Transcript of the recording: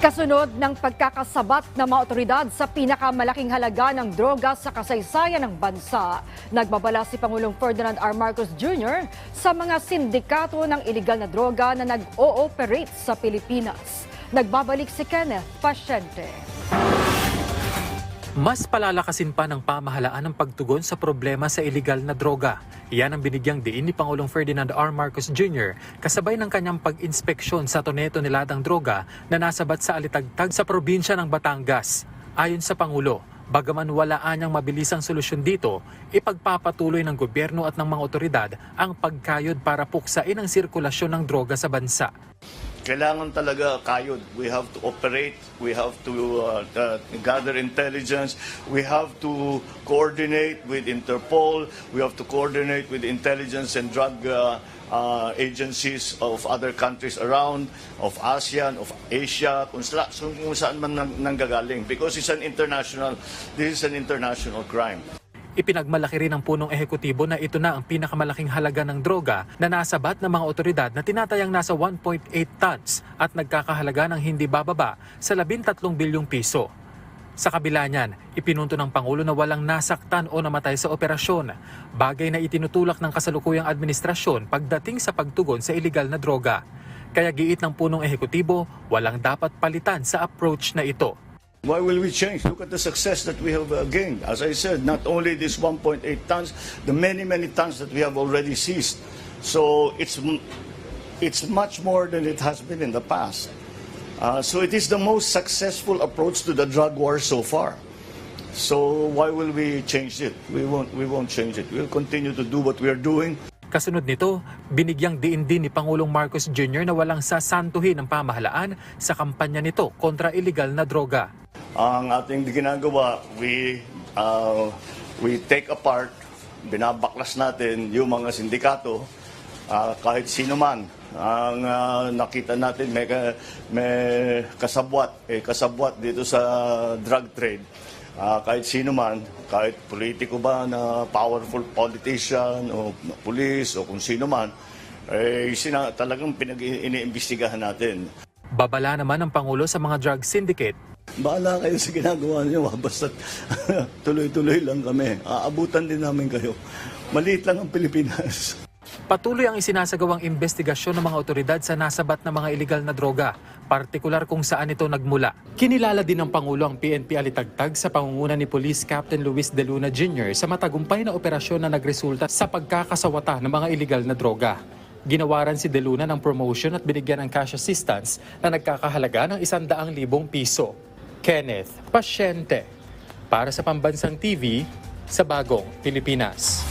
Kasunod ng pagkakasabat ng mga otoridad sa pinakamalaking halaga ng droga sa kasaysayan ng bansa, nagbabala si Pangulong Ferdinand R. Marcos Jr. sa mga sindikato ng iligal na droga na nag-ooperate sa Pilipinas. Nagbabalik si Kenneth Pasyente. Mas palalakasin pa ng pamahalaan ang pagtugon sa problema sa iligal na droga. Yan ang binigyang diin ni Pangulong Ferdinand R. Marcos Jr. kasabay ng kanyang pag-inspeksyon sa tonetoneladang droga na nasabat sa alitagtag sa probinsya ng Batangas. Ayon sa Pangulo, bagaman wala anyang mabilisang solusyon dito, ipagpapatuloy ng gobyerno at ng mga otoridad ang pagkayod para puksain ang sirkulasyon ng droga sa bansa. Kailangan talaga kayod. We have to operate, we have to uh, uh, gather intelligence, we have to coordinate with Interpol, we have to coordinate with intelligence and drug uh, uh, agencies of other countries around, of ASEAN, of Asia, kung, sala, kung saan man nang, nanggagaling. Because it's an international, this is an international crime. Ipinagmalaki rin ng punong ehekutibo na ito na ang pinakamalaking halaga ng droga na nasabat ng mga otoridad na tinatayang nasa 1.8 tons at nagkakahalaga ng hindi bababa sa 13 bilyong piso. Sa kabila niyan, ipinunto ng Pangulo na walang nasaktan o namatay sa operasyon, bagay na itinutulak ng kasalukuyang administrasyon pagdating sa pagtugon sa iligal na droga. Kaya giit ng punong ehekutibo, walang dapat palitan sa approach na ito. Why will we change? Look at the success that we have uh, gained. As I said, not only this 1.8 tons, the many, many tons that we have already seized. So it's, it's much more than it has been in the past. Uh, so it is the most successful approach to the drug war so far. So why will we change it? We won't, we won't change it. We'll continue to do what we are doing. Kasunod nito, binigyang diin din ni Pangulong Marcos Jr. na walang sasantuhin ng pamahalaan sa kampanya nito kontra iligal na droga. Ang ating ginagawa, we, uh, we take apart, binabaklas natin yung mga sindikato, uh, kahit sino man. Ang uh, nakita natin may, may kasabwat, eh, kasabwat dito sa drug trade. Uh, kahit sino man, kahit politiko ba na powerful politician o police o kung sino man, eh, sina, talagang pinag-iniimbestigahan natin. Babala naman ng Pangulo sa mga drug syndicate Bahala kayo sa ginagawa niyo, basta tuloy-tuloy lang kami. Aabutan din namin kayo. Maliit lang ang Pilipinas. Patuloy ang isinasagawang investigasyon ng mga otoridad sa nasabat na mga iligal na droga, partikular kung saan ito nagmula. Kinilala din ng Pangulo ang PNP Alitagtag sa pangunguna ni Police Captain Luis De Luna Jr. sa matagumpay na operasyon na nagresulta sa pagkakasawata ng mga iligal na droga. Ginawaran si De Luna ng promotion at binigyan ng cash assistance na nagkakahalaga ng 100,000 piso. Kenneth Pasyente para sa Pambansang TV sa Bagong Pilipinas.